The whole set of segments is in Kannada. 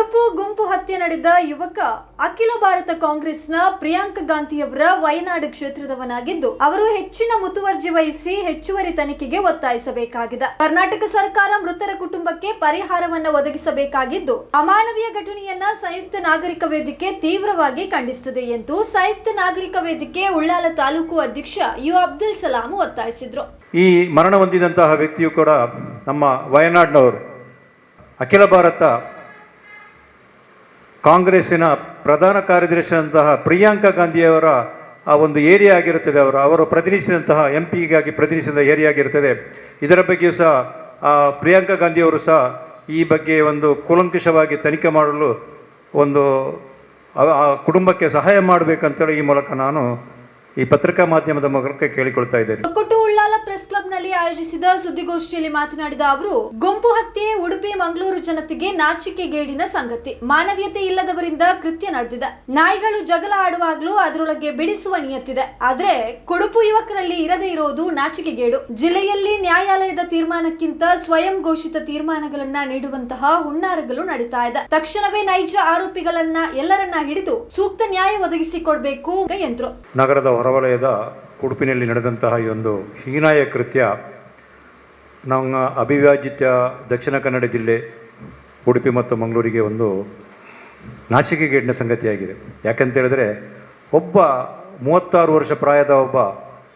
ಉಡುಪು ಗುಂಪು ಹತ್ಯೆ ನಡೆದ ಯುವಕ ಅಖಿಲ ಭಾರತ ಕಾಂಗ್ರೆಸ್ನ ಪ್ರಿಯಾಂಕ ಗಾಂಧಿಯವರ ವಯನಾಡು ಕ್ಷೇತ್ರದವನಾಗಿದ್ದು, ಅವರು ಹೆಚ್ಚಿನ ಮುತುವರ್ಜಿ ವಹಿಸಿ ಹೆಚ್ಚುವರಿ ತನಿಖೆಗೆ ಒತ್ತಾಯಿಸಬೇಕಾಗಿದೆ. ಕರ್ನಾಟಕ ಸರ್ಕಾರ ಮೃತರ ಕುಟುಂಬಕ್ಕೆ ಪರಿಹಾರವನ್ನ ಒದಗಿಸಬೇಕಾಗಿದ್ದು, ಅಮಾನವೀಯ ಘಟನೆಯನ್ನ ಸಂಯುಕ್ತ ನಾಗರಿಕ ವೇದಿಕೆ ತೀವ್ರವಾಗಿ ಖಂಡಿಸುತ್ತದೆ ಎಂದು ಸಂಯುಕ್ತ ನಾಗರಿಕ ವೇದಿಕೆ ಉಳ್ಳಾಲ ತಾಲೂಕು ಅಧ್ಯಕ್ಷ ಯು. ಅಬ್ದುಲ್ ಸಲಾಂ ಒತ್ತಾಯಿಸಿದ್ರು. ಈ ಮರಣ ಹೊಂದಿದಂತಹ ವ್ಯಕ್ತಿಯು ಕೂಡ ನಮ್ಮ ವಯನಾಡ್ನವರು. ಅಖಿಲ ಭಾರತ ಕಾಂಗ್ರೆಸ್ಸಿನ ಪ್ರಧಾನ ಕಾರ್ಯದರ್ಶಿಯಂತಹ ಪ್ರಿಯಾಂಕಾ ಗಾಂಧಿಯವರ ಆ ಒಂದು ಏರಿಯಾ ಆಗಿರುತ್ತದೆ ಅವರು ಅವರು ಪ್ರತಿನಿಧಿಸಿದಂತಹ ಎಂ ಪಿಗಾಗಿ ಪ್ರತಿನಿಧಿಸಿದ ಏರಿಯಾ ಆಗಿರುತ್ತದೆ. ಇದರ ಬಗ್ಗೆಯೂ ಸಹ ಆ ಪ್ರಿಯಾಂಕಾ ಗಾಂಧಿಯವರು ಸಹ ಈ ಬಗ್ಗೆ ಒಂದು ಕೂಲಂಕುಷವಾಗಿ ತನಿಖೆ ಮಾಡಲು ಒಂದು ಆ- ಕುಟುಂಬಕ್ಕೆ ಸಹಾಯ ಮಾಡಬೇಕಂತೇಳಿ ಈ ಮೂಲಕ ನಾನು ಈ ಪತ್ರಿಕಾ ಮಾಧ್ಯಮದ ಮೂಲಕ ಕೇಳಿಕೊಳ್ತಾ ಇದ್ದೇನೆ. ಕೊಟ್ಟು ಉಳ್ಳಾಲ ಪ್ರೆಸ್ ಕ್ಲಬ್ನಲ್ಲಿ ಆಯೋಜಿಸಿದ ಸುದ್ದಿಗೋಷ್ಠಿಯಲ್ಲಿ ಮಾತನಾಡಿದ ಅವರು, ಗುಂಪು ಹತ್ಯೆ, ಉಡುಪಿ, ಮಂಗಳೂರು ಜನತೆಗೆ ನಾಚಿಕೆಗೇಡಿನ ಸಂಗತಿ. ಮಾನವೀಯತೆ ಇಲ್ಲದವರಿಂದ ಕೃತ್ಯ ನಡೆದಿದೆ. ನಾಯಿಗಳು ಜಗಳ ಆಡುವಾಗಲೂ ಅದರೊಳಗೆ ಬಿಡಿಸುವ ನಿಯತ್ತಿದೆ. ಆದ್ರೆ ಕುಡುಪು ಯುವಕರಲ್ಲಿ ಇರದೇ ಇರೋದು ನಾಚಿಕೆಗೇಡು ಜಿಲ್ಲೆಯಲ್ಲಿ ನ್ಯಾಯಾಲಯದ ತೀರ್ಮಾನಕ್ಕಿಂತ ಸ್ವಯಂ ಘೋಷಿತ ತೀರ್ಮಾನಗಳನ್ನ ನೀಡುವಂತಹ ಹುನ್ನಾರಗಳು ನಡೀತಾ ಇದೆ. ತಕ್ಷಣವೇ ನೈಜ ಆರೋಪಿಗಳನ್ನ ಎಲ್ಲರನ್ನ ಹಿಡಿದು ಸೂಕ್ತ ನ್ಯಾಯ ಒದಗಿಸಿಕೊಡ್ಬೇಕು ಎಂದ್ರು ನಗರದ ಹೊರವಲಯದ ಉಡುಪಿನಲ್ಲಿ ನಡೆದಂತಹ ಈ ಒಂದು ಹೀನಾಯ ಕೃತ್ಯ ನಮ್ಮ ಅವಿಭಾಜಿತ ದಕ್ಷಿಣ ಕನ್ನಡ ಜಿಲ್ಲೆ, ಉಡುಪಿ ಮತ್ತು ಮಂಗಳೂರಿಗೆ ಒಂದು ನಾಚಿಕೆಗೇಡಿನ ಸಂಗತಿಯಾಗಿದೆ. ಯಾಕಂತ ಹೇಳಿದ್ರೆ ಒಬ್ಬ ಮೂವತ್ತಾರು ವರ್ಷ ಪ್ರಾಯದ ಒಬ್ಬ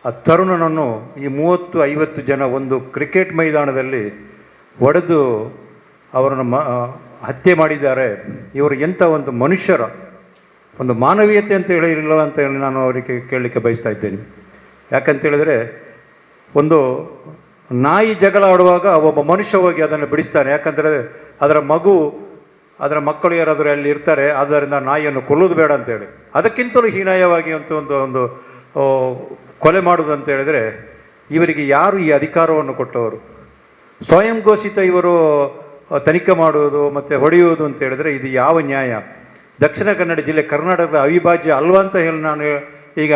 ಆ ತರುಣನನ್ನು ಈ ಮೂವತ್ತು, ಐವತ್ತು ಜನ ಒಂದು ಕ್ರಿಕೆಟ್ ಮೈದಾನದಲ್ಲಿ ಒಡೆದು ಅವರನ್ನು ಮ, ಹತ್ಯೆ ಮಾಡಿದ್ದಾರೆ. ಇವರು ಎಂಥ ಒಂದು ಮನುಷ್ಯರ, ಒಂದು ಮಾನವೀಯತೆ ಅಂತ ಹೇಳಿರಲಿಲ್ಲ ಅಂತ ಹೇಳಿ ನಾನು ಅವರಿಗೆ ಕೇಳಲಿಕ್ಕೆ ಬಯಸ್ತಾ ಇದ್ದೇನೆ. ಯಾಕಂತ ಹೇಳಿದರೆ, ಒಂದು ನಾಯಿ ಜಗಳ ಆಡುವಾಗ ಒಬ್ಬ ಮನುಷ್ಯ ಹೋಗಿ ಅದನ್ನು ಬಿಡಿಸ್ತಾನೆ. ಯಾಕಂದರೆ ಅದರ ಮಗು, ಅದರ ಮಕ್ಕಳು ಯಾರಾದರೂ ಅಲ್ಲಿ ಇರ್ತಾರೆ, ಆದ್ದರಿಂದ ನಾಯಿಯನ್ನು ಕೊಲ್ಲೋದು ಬೇಡ ಅಂತೇಳಿ ಅದಕ್ಕಿಂತಲೂ ಹೀನಾಯವಾಗಿ ಅಂತ ಒಂದು ಒಂದು ಕೊಲೆ ಮಾಡೋದು ಅಂತ ಹೇಳಿದರೆ, ಇವರಿಗೆ ಯಾರು ಈ ಅಧಿಕಾರವನ್ನು ಕೊಟ್ಟವರು? ಸ್ವಯಂ ಘೋಷಿತ ಇವರು ತನಿಖೆ ಮಾಡುವುದು ಮತ್ತು ಹೊಡೆಯುವುದು ಅಂತ ಹೇಳಿದರೆ ಇದು ಯಾವ ನ್ಯಾಯ? ದಕ್ಷಿಣ ಕನ್ನಡ ಜಿಲ್ಲೆ ಕರ್ನಾಟಕದ ಅವಿಭಾಜ್ಯ ಅಲ್ವಾ ಅಂತ ಹೇಳಿ ನಾನು ಈಗ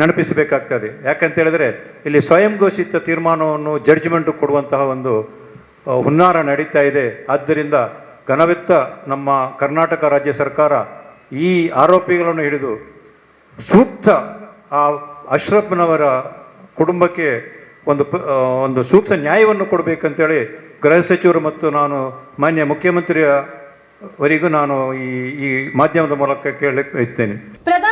ನೆನಪಿಸಬೇಕಾಗ್ತದೆ. ಯಾಕಂತ ಹೇಳಿದ್ರೆ ಇಲ್ಲಿ ಸ್ವಯಂ ಘೋಷಿತ ತೀರ್ಮಾನವನ್ನು ಜಡ್ಜ್ಮೆಂಟ್ ಕೊಡುವಂತಹ ಒಂದು ಹುನ್ನಾರ ನಡೀತಾ ಇದೆ. ಆದ್ದರಿಂದ ಘನವೆತ್ತ ನಮ್ಮ ಕರ್ನಾಟಕ ರಾಜ್ಯ ಸರ್ಕಾರ ಈ ಆರೋಪಿಗಳನ್ನು ಹಿಡಿದು ಸೂಕ್ತ ಆ ಅಶ್ರಫ್ನವರ ಕುಟುಂಬಕ್ಕೆ ಒಂದು ಒಂದು ಸೂಕ್ತ ನ್ಯಾಯವನ್ನು ಕೊಡಬೇಕಂತೇಳಿ ಗೃಹ ಸಚಿವರು ಮತ್ತು ನಾನು ಮಾನ್ಯ ಮುಖ್ಯಮಂತ್ರಿಯ ವರೆಗೂ ನಾನು ಈ ಈ ಮಾಧ್ಯಮದ ಮೂಲಕ ಕೇಳಲಿಕ್ಕೆ ಪ್ರಧಾನ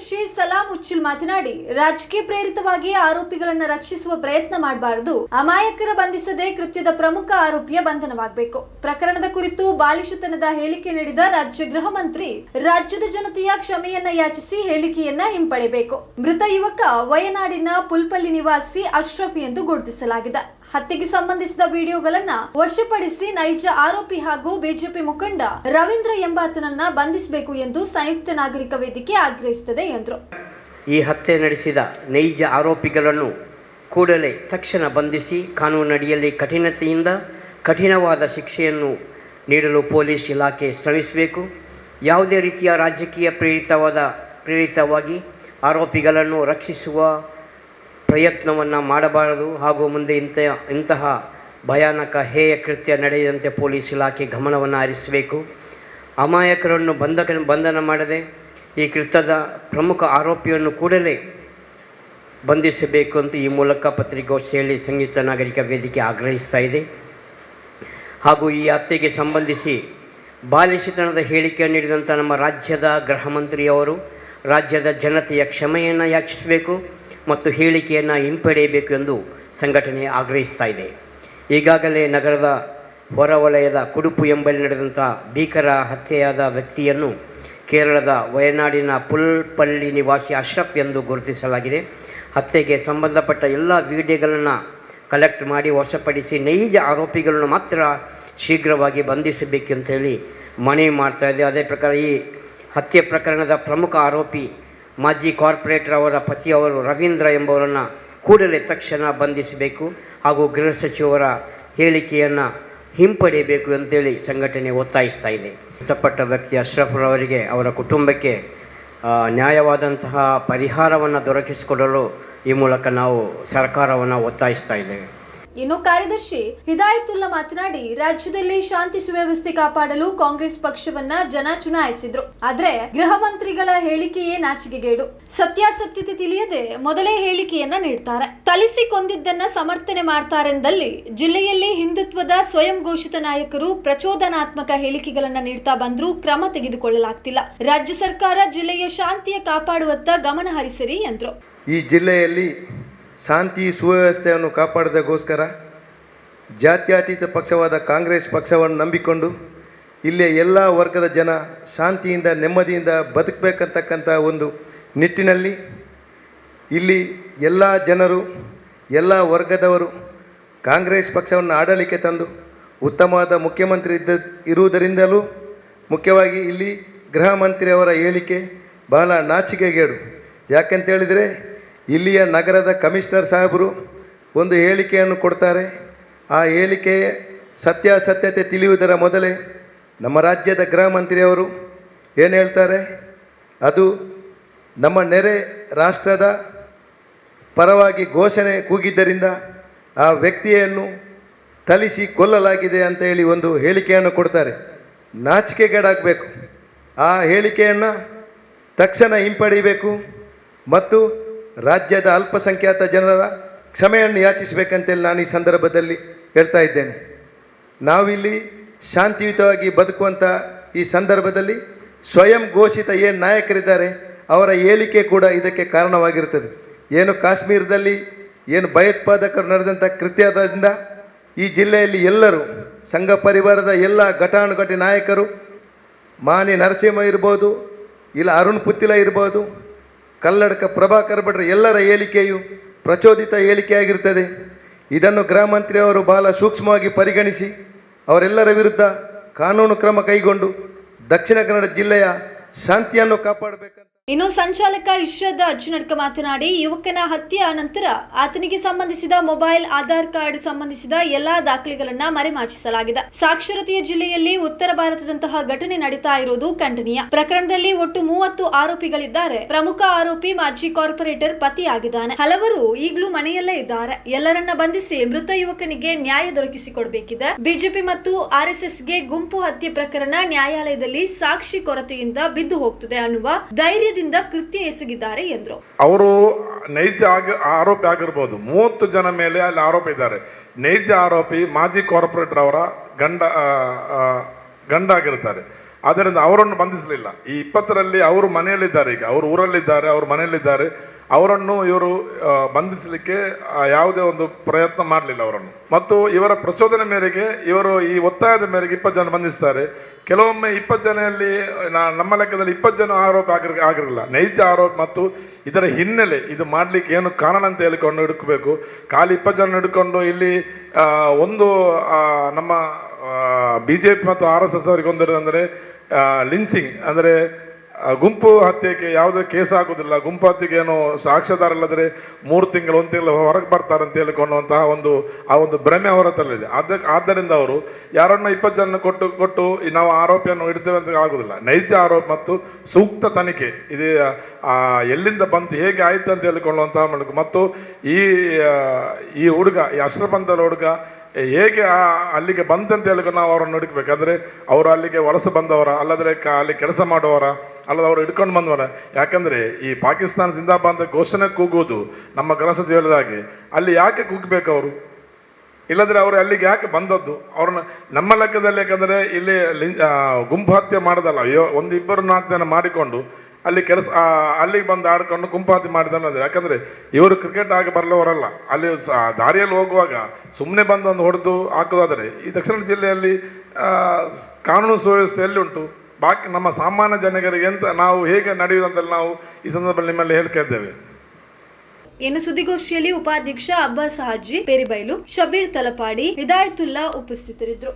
ಕಾರ್ಯದರ್ಶಿ ಸಲಾಂ ಉಚ್ಚಿಲ್ ಮಾತನಾಡಿ, ರಾಜಕೀಯ ಪ್ರೇರಿತವಾಗಿ ಆರೋಪಿಗಳನ್ನು ರಕ್ಷಿಸುವ ಪ್ರಯತ್ನ ಮಾಡಬಾರದು. ಅಮಾಯಕರ ಬಂಧಿಸದೆ ಕೃತ್ಯದ ಪ್ರಮುಖ ಆರೋಪಿಯ ಬಂಧನವಾಗಬೇಕು. ಪ್ರಕರಣದ ಕುರಿತು ಬಾಲಿಶತನದ ಹೇಳಿಕೆ ನೀಡಿದ ರಾಜ್ಯ ಗೃಹ ಮಂತ್ರಿ, ರಾಜ್ಯದ ಜನತೆಯ ಕ್ಷಮೆಯನ್ನ ಯಾಚಿಸಿ ಹೇಳಿಕೆಯನ್ನ ಹಿಂಪಡೆಯಬೇಕು. ಮೃತ ಯುವಕ ವಯನಾಡಿನ ಪುಲ್ಪಲ್ಲಿ ನಿವಾಸಿ ಅಶ್ರಫ್ ಎಂದು ಗುರುತಿಸಲಾಗಿದೆ. ಹತ್ಯೆಗೆ ಸಂಬಂಧಿಸಿದ ವಿಡಿಯೋಗಳನ್ನ ವಶಪಡಿಸಿ ನೈಜ ಆರೋಪಿ ಹಾಗೂ ಬಿಜೆಪಿ ಮುಖಂಡ ರವೀಂದ್ರ ಎಂಬಾತನನ್ನ ಬಂಧಿಸಬೇಕು ಎಂದು ಸಂಯುಕ್ತ ನಾಗರಿಕ ವೇದಿಕೆ ಆಗ್ರಹಿಸುತ್ತದೆ ಎಂದರು. ಈ ಹತ್ಯೆ ನಡೆಸಿದ ನೈಜ ಆರೋಪಿಗಳನ್ನು ಕೂಡಲೇ ತಕ್ಷಣ ಬಂಧಿಸಿ ಕಾನೂನಡಿಯಲ್ಲಿ ಕಠಿಣತೆಯಿಂದ ಕಠಿಣವಾದ ಶಿಕ್ಷೆಯನ್ನು ನೀಡಲು ಪೊಲೀಸ್ ಇಲಾಖೆ ಶ್ರಮಿಸಬೇಕು. ಯಾವುದೇ ರೀತಿಯ ರಾಜಕೀಯ ಪ್ರೇರಿತವಾದ ಪ್ರೇರಿತವಾಗಿ ಆರೋಪಿಗಳನ್ನು ರಕ್ಷಿಸುವ ಪ್ರಯತ್ನವನ್ನು ಮಾಡಬಾರದು ಹಾಗೂ ಮುಂದೆ ಇಂಥ ಇಂತಹ ಭಯಾನಕ ಹೇಯ ಕೃತ್ಯ ನಡೆಯದಂತೆ ಪೊಲೀಸ್ ಇಲಾಖೆ ಗಮನವನ್ನು ಹರಿಸಬೇಕು. ಅಮಾಯಕರನ್ನು ಬಂಧಕ, ಬಂಧನ ಮಾಡದೆ ಈ ಕೃತ್ಯದ ಪ್ರಮುಖ ಆರೋಪಿಯನ್ನು ಕೂಡಲೇ ಬಂಧಿಸಬೇಕು ಅಂತ ಈ ಮೂಲಕ ಪತ್ರಿಕಾಗೋಷ್ಠಿಯಲ್ಲಿ ಸಂಯುಕ್ತ ನಾಗರಿಕ ವೇದಿಕೆ ಆಗ್ರಹಿಸ್ತಾ ಇದೆ. ಹಾಗೂ ಈ ಹತ್ಯೆಗೆ ಸಂಬಂಧಿಸಿ ಬಾಲಿಶತನದ ಹೇಳಿಕೆ ನೀಡಿದಂಥ ನಮ್ಮ ರಾಜ್ಯದ ಗೃಹ ಮಂತ್ರಿಯವರು ರಾಜ್ಯದ ಜನತೆಯ ಕ್ಷಮೆಯನ್ನು ಯಾಚಿಸಬೇಕು. ಮತ್ತು ಹೇಳಿಕೆಯನ್ನು ಹಿಂಪಡೆಯಬೇಕು ಎಂದು ಸಂಘಟನೆ ಆಗ್ರಹಿಸ್ತಾ ಇದೆ. ಈಗಾಗಲೇ ನಗರದ ಹೊರವಲಯದ ಕುಡುಪು ಎಂಬಲ್ಲಿ ನಡೆದಂಥ ಭೀಕರ ಹತ್ಯೆಯಾದ ವ್ಯಕ್ತಿಯನ್ನು ಕೇರಳದ ವಯನಾಡಿನ ಪುಲ್ಪಲ್ಲಿ ನಿವಾಸಿ ಅಶ್ರಫ್ ಎಂದು ಗುರುತಿಸಲಾಗಿದೆ. ಹತ್ಯೆಗೆ ಸಂಬಂಧಪಟ್ಟ ಎಲ್ಲ ವಿಡಿಯೋಗಳನ್ನು ಕಲೆಕ್ಟ್ ಮಾಡಿ ವಶಪಡಿಸಿ ನೈಜ ಆರೋಪಿಗಳನ್ನು ಮಾತ್ರ ಶೀಘ್ರವಾಗಿ ಬಂಧಿಸಬೇಕಂತೇಳಿ ಮನವಿ ಮಾಡ್ತಾ ಇದೆ. ಅದೇ ಪ್ರಕಾರ ಈ ಹತ್ಯೆ ಪ್ರಕರಣದ ಪ್ರಮುಖ ಆರೋಪಿ ಮಾಜಿ ಕಾರ್ಪೊರೇಟರ್ ಅವರ ಪತಿಯವರು ರವೀಂದ್ರ ಎಂಬವರನ್ನು ಕೂಡಲೇ ತಕ್ಷಣ ಬಂಧಿಸಬೇಕು ಹಾಗೂ ಗೃಹ ಸಚಿವರ ಹೇಳಿಕೆಯನ್ನು ಹಿಂಪಡೆಯಬೇಕು ಅಂತೇಳಿ ಸಂಘಟನೆ ಒತ್ತಾಯಿಸ್ತಾ ಇದೆ. ಮೃತಪಟ್ಟ ವ್ಯಕ್ತಿ ಅಶ್ರಫ್ರವರಿಗೆ ಅವರ ಕುಟುಂಬಕ್ಕೆ ನ್ಯಾಯವಾದಂತಹ ಪರಿಹಾರವನ್ನು ದೊರಕಿಸಿಕೊಡಲು ಈ ಮೂಲಕ ನಾವು ಸರ್ಕಾರವನ್ನು ಒತ್ತಾಯಿಸ್ತಾ ಇದ್ದೇವೆ. ಇನ್ನು ಕಾರ್ಯದರ್ಶಿ ಹಿದಾಯತುಲ್ಲಾ ಮಾತನಾಡಿ, ರಾಜ್ಯದಲ್ಲಿ ಶಾಂತಿ ಸುವ್ಯವಸ್ಥೆ ಕಾಪಾಡಲು ಕಾಂಗ್ರೆಸ್ ಪಕ್ಷವನ್ನ ಜನ ಚುನಾಯಿಸಿದ್ರು. ಆದ್ರೆ ಗೃಹ ಮಂತ್ರಿಗಳ ಹೇಳಿಕೆಯೇ ನಾಚಿಕೆಗೇಡು. ಸತ್ಯಾಸತ್ಯತೆ ತಿಳಿಯದೆ ಮೊದಲೇ ಹೇಳಿಕೆಯನ್ನ ನೀಡ್ತಾರೆ. ತಲಿಸಿ ಕೊಂದಿದ್ದನ್ನ ಸಮರ್ಥನೆ ಮಾಡ್ತಾರೆಂದಲ್ಲಿ ಜಿಲ್ಲೆಯಲ್ಲಿ ಹಿಂದುತ್ವದ ಸ್ವಯಂ ಘೋಷಿತ ನಾಯಕರು ಪ್ರಚೋದನಾತ್ಮಕ ಹೇಳಿಕೆಗಳನ್ನ ನೀಡ್ತಾ ಬಂದ್ರೂ ಕ್ರಮ ತೆಗೆದುಕೊಳ್ಳಲಾಗ್ತಿಲ್ಲ. ರಾಜ್ಯ ಸರ್ಕಾರ ಜಿಲ್ಲೆಯ ಶಾಂತಿಯ ಕಾಪಾಡುವತ್ತ ಗಮನ ಹರಿಸಿರಿ ಎಂದ್ರು. ಈ ಜಿಲ್ಲೆಯಲ್ಲಿ ಶಾಂತಿ, ಸುವ್ಯವಸ್ಥೆಯನ್ನು ಕಾಪಾಡೋದಕ್ಕೋಸ್ಕರ ಜಾತ್ಯತೀತ ಪಕ್ಷವಾದ ಕಾಂಗ್ರೆಸ್ ಪಕ್ಷವನ್ನು ನಂಬಿಕೊಂಡು ಇಲ್ಲಿ ಎಲ್ಲ ವರ್ಗದ ಜನ ಶಾಂತಿಯಿಂದ, ನೆಮ್ಮದಿಯಿಂದ ಬದುಕಬೇಕಂತಕ್ಕಂಥ ಒಂದು ನಿಟ್ಟಿನಲ್ಲಿ ಇಲ್ಲಿ ಎಲ್ಲ ಜನರು, ಎಲ್ಲ ವರ್ಗದವರು ಕಾಂಗ್ರೆಸ್ ಪಕ್ಷವನ್ನು ಆಡಳಿಕೆ ತಂದು ಉತ್ತಮವಾದ ಮುಖ್ಯಮಂತ್ರಿ ಇದ್ದ ಇರುವುದರಿಂದಲೂ ಮುಖ್ಯವಾಗಿ ಇಲ್ಲಿ ಗೃಹ ಮಂತ್ರಿಯವರ ಹೇಳಿಕೆ ಬಹಳ ನಾಚಿಕೆಗೇಡು. ಯಾಕೆಂತ ಹೇಳಿದರೆ ಇಲ್ಲಿಯ ನಗರದ ಕಮಿಷನರ್ ಸಾಹೇಬರು ಒಂದು ಹೇಳಿಕೆಯನ್ನು ಕೊಡ್ತಾರೆ. ಆ ಹೇಳಿಕೆ ಸತ್ಯಾಸತ್ಯತೆ ತಿಳಿಯುವುದರ ಮೊದಲೇ ನಮ್ಮ ರಾಜ್ಯದ ಗೃಹ ಮಂತ್ರಿಯವರು ಏನು ಹೇಳ್ತಾರೆ? ಅದು ನಮ್ಮ ನೆರೆ ರಾಷ್ಟ್ರದ ಪರವಾಗಿ ಘೋಷಣೆ ಕೂಗಿದ್ದರಿಂದ ಆ ವ್ಯಕ್ತಿಯನ್ನು ಥಳಿಸಿ ಕೊಲ್ಲಲಾಗಿದೆ ಅಂತ ಹೇಳಿ ಒಂದು ಹೇಳಿಕೆಯನ್ನು ಕೊಡ್ತಾರೆ. ನಾಚಿಕೆಗೇಡಾಗಬೇಕು. ಆ ಹೇಳಿಕೆಯನ್ನು ತಕ್ಷಣ ಹಿಂಪಡಿಬೇಕು ಮತ್ತು ರಾಜ್ಯದ ಅಲ್ಪಸಂಖ್ಯಾತ ಜನರ ಕ್ಷಮೆಯನ್ನು ಯಾಚಿಸಬೇಕಂತೇಳಿ ನಾನು ಈ ಸಂದರ್ಭದಲ್ಲಿ ಹೇಳ್ತಾ ಇದ್ದೇನೆ. ನಾವಿಲ್ಲಿ ಶಾಂತಿಯುತವಾಗಿ ಬದುಕುವಂಥ ಈ ಸಂದರ್ಭದಲ್ಲಿ ಸ್ವಯಂ ಘೋಷಿತ ಏನು ನಾಯಕರಿದ್ದಾರೆ. ಅವರ ಹೇಳಿಕೆ ಕೂಡ ಇದಕ್ಕೆ ಕಾರಣವಾಗಿರುತ್ತದೆ. ಏನು ಕಾಶ್ಮೀರದಲ್ಲಿ ಏನು ಭಯೋತ್ಪಾದಕರು ನಡೆದಂಥ ಕೃತ್ಯದಿಂದ ಈ ಜಿಲ್ಲೆಯಲ್ಲಿ ಎಲ್ಲರೂ, ಸಂಘ ಪರಿವಾರದ ಎಲ್ಲ ಘಟಾನುಘಟಿ ನಾಯಕರು ಮಾನಿ ನರಸಿಂಹ ಇರ್ಬೋದು, ಇಲ್ಲ ಅರುಣ್ ಪುತ್ತಿಲ ಇರ್ಬೋದು ಕಲ್ಲಡ್ಕ ಪ್ರಭಾಕರ್ ಭಟ್ರ ಎಲ್ಲರ ಹೇಳಿಕೆಯು ಪ್ರಚೋದಿತ ಹೇಳಿಕೆಯಾಗಿರ್ತದೆ ಇದನ್ನು ಗೃಹ ಮಂತ್ರಿಯವರು ಬಹಳ ಸೂಕ್ಷ್ಮವಾಗಿ ಪರಿಗಣಿಸಿ, ಅವರೆಲ್ಲರ ವಿರುದ್ಧ ಕಾನೂನು ಕ್ರಮ ಕೈಗೊಂಡು ದಕ್ಷಿಣ ಕನ್ನಡ ಜಿಲ್ಲೆಯ ಶಾಂತಿಯನ್ನು ಕಾಪಾಡಬೇಕಂತ ಇನ್ನು ಸಂಚಾಲಕ ಇಶದ್ ಅಜ್ಜುನಡ್ಕ ಮಾತನಾಡಿ, ಯುವಕನ ಹತ್ಯೆ ನಂತರ ಆತನಿಗೆ ಸಂಬಂಧಿಸಿದ ಮೊಬೈಲ್, ಆಧಾರ್ ಕಾರ್ಡ್ ಸಂಬಂಧಿಸಿದ ಎಲ್ಲಾ ದಾಖಲೆಗಳನ್ನ ಮರೆಮಾಚಿಸಲಾಗಿದೆ. ಸಾಕ್ಷರತೆಯ ಜಿಲ್ಲೆಯಲ್ಲಿ ಉತ್ತರ ಭಾರತದಂತಹ ಘಟನೆ ನಡೀತಾ ಇರುವುದು ಖಂಡನೀಯ. ಪ್ರಕರಣದಲ್ಲಿ ಒಟ್ಟು ಮೂವತ್ತು ಆರೋಪಿಗಳಿದ್ದಾರೆ. ಪ್ರಮುಖ ಆರೋಪಿ ಮಾಜಿ ಕಾರ್ಪೊರೇಟರ್ ಪತಿಯಾಗಿದ್ದಾನೆ. ಹಲವರು ಈಗಲೂ ಮನೆಯಲ್ಲೇ ಇದ್ದಾರೆ. ಎಲ್ಲರನ್ನ ಬಂಧಿಸಿ ಮೃತ ಯುವಕನಿಗೆ ನ್ಯಾಯ ದೊರಕಿಸಿಕೊಡಬೇಕಿದೆ. ಬಿಜೆಪಿ ಮತ್ತು ಆರ್ಎಸ್ಎಸ್ಗೆ ಗುಂಪು ಹತ್ಯೆ ಪ್ರಕರಣ ನ್ಯಾಯಾಲಯದಲ್ಲಿ ಸಾಕ್ಷಿ ಕೊರತೆಯಿಂದ ಬಿದ್ದು ಹೋಗ್ತದೆ ಅನ್ನುವ ಧೈರ್ಯದಿಂದ ಕೃತ್ಯ ಎಸಗಿದ್ದಾರೆ ಎಂದರು. ಅವರು ನೈಜ ಆರೋಪಿ ಆಗಿರ್ಬೋದು. ಮೂವತ್ತು ಜನ ಮೇಲೆ ಅಲ್ಲಿ ಆರೋಪ ಇದ್ದಾರೆ. ನೈಜ ಆರೋಪಿ ಮಾಜಿ ಕಾರ್ಪೊರೇಟರ್ ಅವರ ಗಂಡ ಗಂಡ ಆಗಿರ್ತಾರೆ. ಆದ್ದರಿಂದ ಅವರನ್ನು ಬಂಧಿಸಲಿಲ್ಲ. ಈ ಇಪ್ಪತ್ತರಲ್ಲಿ ಅವರು ಮನೆಯಲ್ಲಿದ್ದಾರೆ ಈಗ. ಅವರು ಊರಲ್ಲಿದ್ದಾರೆ, ಅವರು ಮನೆಯಲ್ಲಿದ್ದಾರೆ. ಅವರನ್ನು ಇವರು ಬಂಧಿಸಲಿಕ್ಕೆ ಯಾವುದೇ ಒಂದು ಪ್ರಯತ್ನ ಮಾಡಲಿಲ್ಲ ಅವರನ್ನು. ಮತ್ತು ಇವರ ಪ್ರಚೋದನೆ ಮೇರೆಗೆ, ಇವರು ಈ ಒತ್ತಾಯದ ಮೇರೆಗೆ ಇಪ್ಪತ್ತು ಜನ ಬಂಧಿಸ್ತಾರೆ. ಕೆಲವೊಮ್ಮೆ ಇಪ್ಪತ್ತು ಜನಲ್ಲಿ ನಮ್ಮ ಲೆಕ್ಕದಲ್ಲಿ ಇಪ್ಪತ್ತು ಜನ ಆರೋಪ ಆಗಿರ್ ಆಗಿರಲಿಲ್ಲ ನೈಜ ಆರೋಪ ಮತ್ತು ಇದರ ಹಿನ್ನೆಲೆ ಇದು ಮಾಡಲಿಕ್ಕೆ ಏನು ಕಾರಣ ಅಂತ ಹೇಳಿಕೊಂಡು ಹುಡುಕಬೇಕು. ಖಾಲಿ ಇಪ್ಪತ್ತು ಜನ ಹಿಡ್ಕೊಂಡು ಇಲ್ಲಿ ಒಂದು ನಮ್ಮ ಬಿ ಜೆ ಪಿ ಮತ್ತು ಆರ್ ಎಸ್ ಎಸ್ ಅವರಿಗೆ ಒಂದು ಅಂದರೆ ಲಿಂಚಿಂಗ್. ಅಂದರೆ ಗುಂಪು ಹತ್ಯೆಗೆ ಯಾವುದೇ ಕೇಸ್ ಆಗೋದಿಲ್ಲ. ಗುಂಪು ಹತ್ಯೆಗೆ ಏನು ಸಾಕ್ಷ್ಯದಾರ ಇಲ್ಲದ್ರೆ ಮೂರು ತಿಂಗಳು, ಒಂದು ತಿಂಗಳು ಹೊರಗೆ ಬರ್ತಾರೆ ಅಂತ ಹೇಳಿಕೊಳ್ಳುವಂತಹ ಒಂದು, ಆ ಒಂದು ಭ್ರಮೆ ಅವರ ತಲೆಯಲ್ಲಿ ಅದ, ಆದ್ದರಿಂದ ಅವರು ಯಾರನ್ನ ಇಪ್ಪತ್ತು ಜನ ಕೊಟ್ಟು ಕೊಟ್ಟು ನಾವು ಆರೋಪಿಯನ್ನು ಇಡ್ತೇವೆ ಅಂತ ಆಗೋದಿಲ್ಲ. ನೈಜ ಆರೋಪ ಮತ್ತು ಸೂಕ್ತ ತನಿಖೆ. ಇದು ಎಲ್ಲಿಂದ ಬಂತು, ಹೇಗೆ ಆಯಿತು ಅಂತ ಹೇಳಿಕೊಳ್ಳುವಂತಹ ಮತ್ತು ಈ ಈ ಹುಡುಗ, ಈ ಅಶ್ರಫ್ ಅಂತ ಹುಡುಗ ಹೇಗೆ ಅಲ್ಲಿಗೆ ಬಂದಂತ ಹೇಳಿಕೊಂಡು ನಾವು ಅವರನ್ನು ಹುಡುಕ್ಬೇಕಂದ್ರೆ ಅವರು ಅಲ್ಲಿಗೆ ವಲಸೆ ಬಂದವರ, ಅಲ್ಲದ್ರೆ ಕ- ಅಲ್ಲಿ ಕೆಲಸ ಮಾಡುವವರ, ಅಲ್ಲದ ಅವರು ಹಿಡ್ಕೊಂಡು ಬಂದವರ. ಯಾಕಂದ್ರೆ ಈ ಪಾಕಿಸ್ತಾನ ಜಿಂದಾಬಾದ್ ಘೋಷಣೆ ಕೂಗುವುದು ನಮ್ಮ ಸಚಿವ ಹೇಳಿದ ಅಲ್ಲಿ ಯಾಕೆ ಕೂಗಬೇಕು ಅವರು? ಇಲ್ಲದ್ರೆ ಅವರು ಅಲ್ಲಿಗೆ ಯಾಕೆ ಬಂದದ್ದು? ಅವ್ರನ್ನ ನಮ್ಮ ಲೆಕ್ಕದಲ್ಲಿ ಯಾಕಂದರೆ ಇಲ್ಲಿ ಗುಂಪು ಹತ್ಯೆ ಮಾಡೋದಲ್ಲ. ಅಯ್ಯೋ, ಒಂದು ಇಬ್ಬರು ನಾಲ್ಕು ಜನ ಮಾಡಿಕೊಂಡು ಅಲ್ಲಿ ಕೆಲಸ ಅಲ್ಲಿಗೆ ಬಂದು ಆಡ್ಕೊಂಡು ಗುಂಪು ಮಾಡಿದ ಮಾಡಿದಲ್ಲ ಯಾಕಂದ್ರೆ ಇವರು ಕ್ರಿಕೆಟ್ ಆಗಿ ಬರಲವರಲ್ಲ. ಅಲ್ಲಿ ದಾರಿಯಲ್ಲಿ ಹೋಗುವಾಗ ಸುಮ್ಮನೆ ಬಂದು ಒಂದು ಹೊಡೆದು ಹಾಕೋದಾದರೆ, ಈ ದಕ್ಷಿಣ ಜಿಲ್ಲೆಯಲ್ಲಿ ಕಾನೂನು ಸುವ್ಯವಸ್ಥೆ ಎಲ್ಲಿ ಉಂಟು? ಬಾಕಿ ನಮ್ಮ ಸಾಮಾನ್ಯ ಜನರಿಗೆ ಎಂತ ನಾವು ಹೇಗೆ ನಡೆಯುವುದಂತೆಲ್ಲ ನಾವು ಈ ಸಂದರ್ಭದಲ್ಲಿ ನಿಮ್ಮಲ್ಲಿ ಹೇಳ್ತಾ ಇದ್ದೇವೆ. ಇನ್ನು ಸುದ್ದಿಗೋಷ್ಠಿಯಲ್ಲಿ ಉಪಾಧ್ಯಕ್ಷ ಅಬ್ಬಾಸ್ ಹಾಜಿ, ಪೇರಿಬೈಲು, ಶಬೀರ್ ತಲಪಾಡಿ, ಹಿದಾಯತುಲ್ಲಾ ಉಪಸ್ಥಿತರಿದ್ದರು.